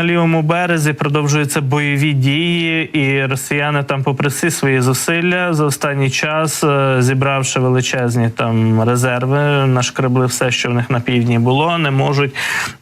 На лівому березі продовжуються бойові дії, і росіяни там, попри всі свої зусилля, за останній час е, зібравши величезні там резерви, нашкребли все, що в них на півдні було, не можуть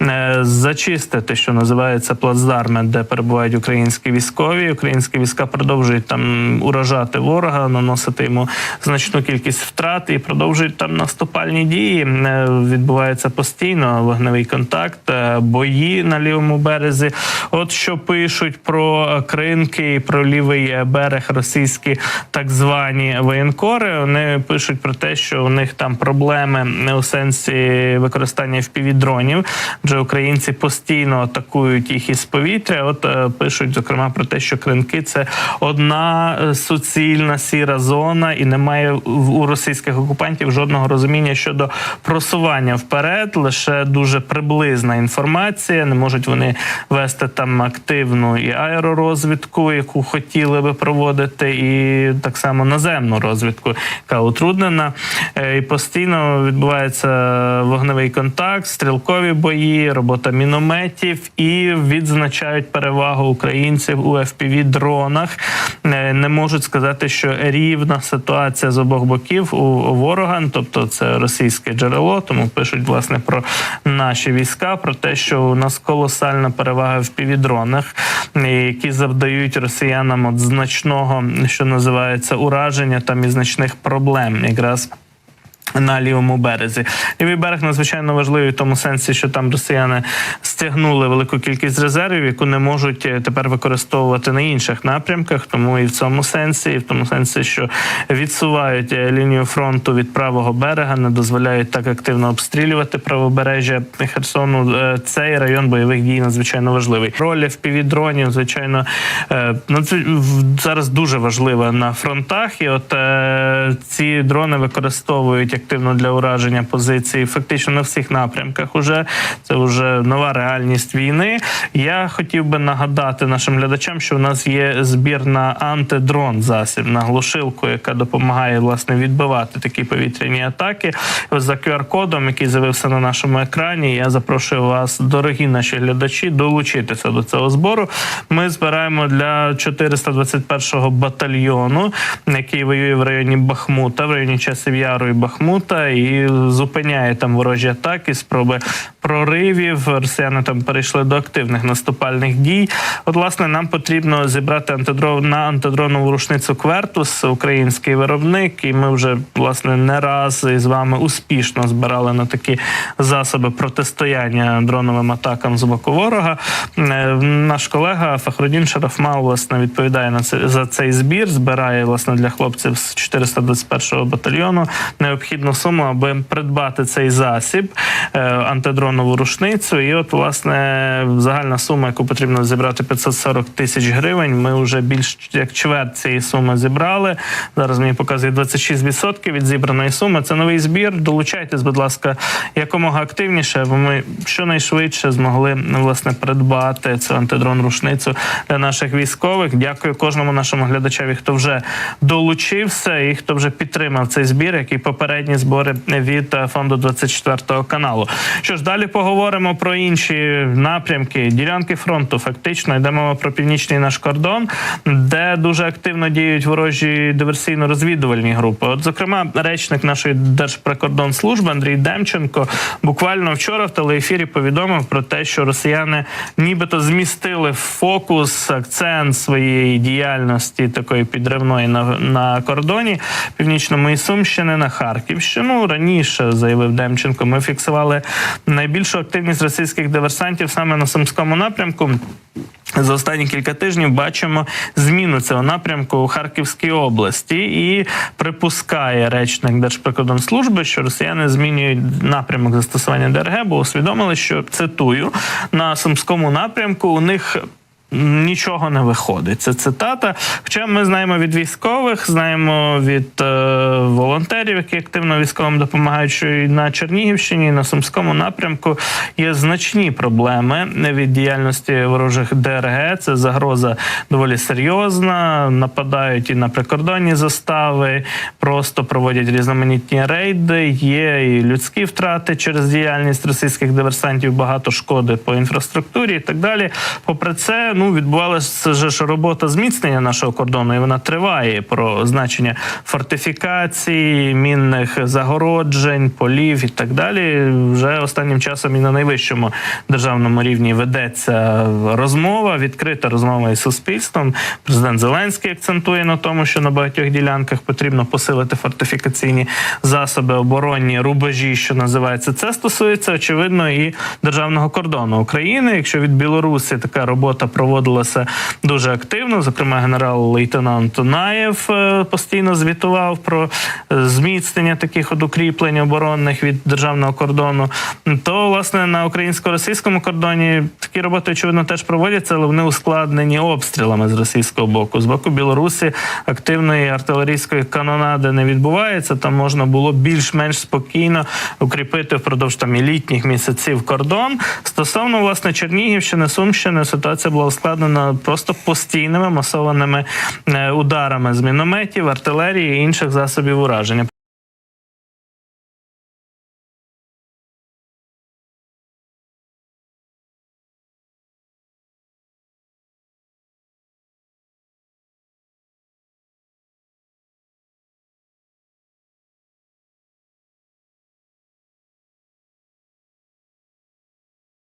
е, зачистити, що називається плацдарми, де перебувають українські військові. Українські війська продовжують там уражати ворога, наносити йому значну кількість втрат і продовжують там наступальні дії. Е, Відбувається постійно вогневий контакт, бої на лівому березі. От що пишуть про кринки і про лівий берег російські так звані воєнкори. Вони пишуть про те, що у них там проблеми не у сенсі використання впівдронів, адже українці постійно атакують їх із повітря. От е, пишуть зокрема про те, що кринки це одна е, суцільна сіра зона, і немає у російських окупантів жодного розуміння щодо просування вперед. Лише дуже приблизна інформація. Не можуть вони вести там активну і аеророзвідку, яку хотіли би проводити, і так само наземну розвідку, яка утруднена. Е, І постійно відбувається вогневий контакт, стрілкові бої, робота мінометів і відзначають перевагу українців у fpv дронах. Е, Не можуть сказати, що рівна ситуація з обох боків у ворога, тобто це російське джерело, тому пишуть власне про наші війська, про те, що у нас колосальна перевага в півдронах, які завдають росіянам от значного, що називається, ураження там і значних проблем, якраз. На лівому березі лівий берег надзвичайно важливий в тому сенсі, що там росіяни стягнули велику кількість резервів, яку не можуть е, тепер використовувати на інших напрямках. Тому і в цьому сенсі, і в тому сенсі, що відсувають е, лінію фронту від правого берега, не дозволяють так активно обстрілювати правобережжя Херсону. Е, Цей район бойових дій надзвичайно важливий. Роль впівдронів, звичайно, зараз дуже важлива на фронтах, і от ці дрони використовують активно для ураження позицій, фактично на всіх напрямках. Уже це вже нова реальність війни. Я хотів би нагадати нашим глядачам, що у нас є збір на антидрон засіб на глушилку, яка допомагає власне відбивати такі повітряні атаки. За QR-кодом, який з'явився на нашому екрані. Я запрошую вас, дорогі наші глядачі, долучитися до цього збору. Ми збираємо для 421-го батальйону, який воює в районі Бахмута, в районі часів Яру і Бахмута, і зупиняє там ворожі атаки, спроби проривів. Росіяни там перейшли до активних наступальних дій. От, власне, нам потрібно зібрати антидрон на антидронову рушницю Квертус, український виробник, і ми вже власне не раз із вами успішно збирали на такі засоби протистояння дроновим атакам з боку ворога. Е, Наш колега Фахрудін Шарафмал власне відповідає на це за цей збір. Збирає власне для хлопців з 421-го батальйону необхідну суму, аби придбати цей засіб е, антидронову рушницю. І от власне загальна сума, яку потрібно зібрати 540 тисяч гривень. Ми вже більш як чверть цієї суми зібрали. Зараз мені показує 26% від зібраної суми. Це новий збір. Долучайтесь, будь ласка, якомога активніше, бо ми щонайшвидше змогли власне придбати цю антидрон рушницю для наших військових. Дякую кожному нашому глядачеві, хто вже долучився і хто вже підтримав цей збір, як і попередні збори від фонду 24 каналу. Що ж, далі поговоримо про інші напрямки ділянки фронту. Фактично йде мова про північний наш кордон, де дуже активно діють ворожі диверсійно-розвідувальні групи. От, зокрема, речник нашої держприкордонслужби Андрій Демченко буквально вчора в телеефірі повідомив про те, що росіяни нібито змістили фокус, акцент своєї діяльності такої підривної на, на кордоні північному і Сумщини на Харківщину. Раніше заявив Демченко. Ми фіксували найбільшу активність російських диверсантів саме на сумському напрямку. За останні кілька тижнів бачимо зміну цього напрямку у Харківській області і припускає речник Держприкордонслужби, що росіяни змінюють напрямок застосування ДРГ, бо усвідомили, що цитую на сумському напрямку у них Нічого не виходить. Це цитата. Хоча ми знаємо від військових, знаємо від е, волонтерів, які активно військовим допомагають, що і на Чернігівщині, і на Сумському напрямку є значні проблеми від діяльності ворожих ДРГ. Це загроза доволі серйозна. Нападають і на прикордонні застави, просто проводять різноманітні рейди. Є і людські втрати через діяльність російських диверсантів, багато шкоди по інфраструктурі і так далі. Попри це, ну відбувалася ж робота зміцнення нашого кордону, і вона триває про значення фортифікацій, мінних загороджень, полів і так далі. Вже останнім часом і на найвищому державному рівні ведеться розмова, відкрита розмова із суспільством. Президент Зеленський акцентує на тому, що на багатьох ділянках потрібно посилити фортифікаційні засоби, оборонні рубежі, що називається. Це стосується очевидно і державного кордону України. Якщо від Білорусі така робота проводилася дуже активно, зокрема, генерал-лейтенант Наєв е, постійно звітував про е, зміцнення таких от укріплень оборонних від державного кордону. То власне на українсько-російському кордоні такі роботи очевидно теж проводяться, але вони ускладнені обстрілами з російського боку. З боку Білорусі активної артилерійської канонади не відбувається. Там можна було більш-менш спокійно укріпити впродовж там і літніх місяців кордон. Стосовно власне Чернігівщини, Сумщини, ситуація була ускладнена просто постійними масованими е, ударами з мінометів, артилерії і інших засобів ураження.